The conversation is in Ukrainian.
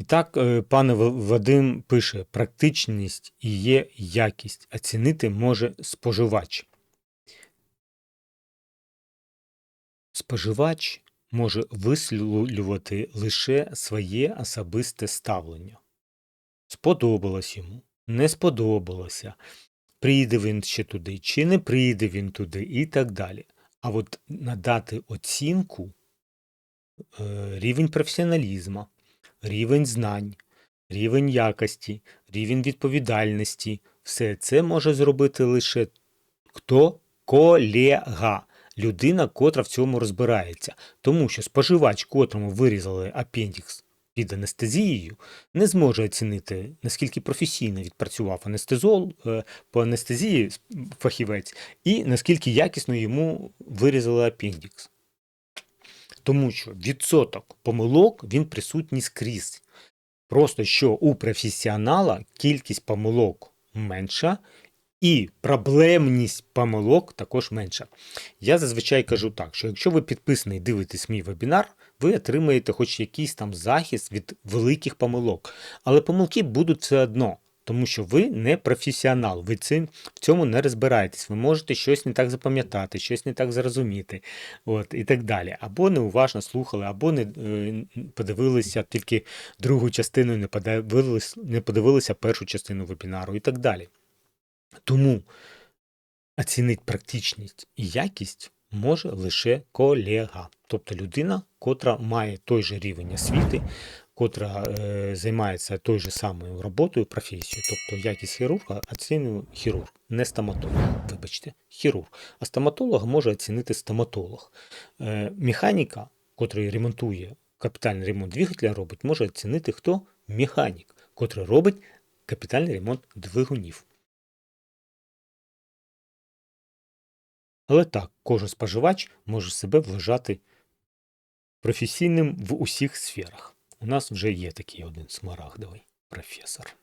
І так, е, пане Вадим пише: практичність і є якість, оцінити може споживач. Споживач може висловлювати лише своє особисте ставлення. Сподобалось йому, не сподобалося, прийде він ще туди, чи не прийде він туди, і так далі. А от надати оцінку е, рівень професіоналізму, рівень знань, рівень якості, рівень відповідальності, все це може зробити лише хто? Колега. Людина, котра в цьому розбирається. Тому що споживач, котрому вирізали апендікс під анестезією, не зможе оцінити, наскільки професійно відпрацював анестезол е, по анестезії фахівець, і наскільки якісно йому вирізали апендікс. Тому що відсоток помилок він присутній скрізь. Просто що у професіонала кількість помилок менша, і проблемність помилок також менша. Я зазвичай кажу так, що якщо ви підписаний і дивитесь мій вебінар, ви отримаєте хоч якийсь там захист від великих помилок. Але помилки будуть все одно, тому що ви не професіонал, ви цим, в цьому не розбираєтесь. Ви можете щось не так запам'ятати, щось не так зрозуміти, от, і так далі. Або неуважно слухали, або не е, подивилися тільки другу частину, не подивились, не подивилися першу частину вебінару і так далі. Тому оцінити практичність і якість може лише колега, тобто людина, котра має той же рівень освіти, котра е, займається той же самою роботою, професією, тобто якість хірурга оцінює хірург, не стоматолог. Вибачте, хірург. А стоматолог може оцінити стоматолог. Е, механіка, котрий ремонтує капітальний ремонт двигателя, робить, може оцінити хто? Механік, котрий робить капітальний ремонт двигунів. Але так, кожен споживач може себе вважати професійним в усіх сферах. У нас вже є такий один смарагдовий професор.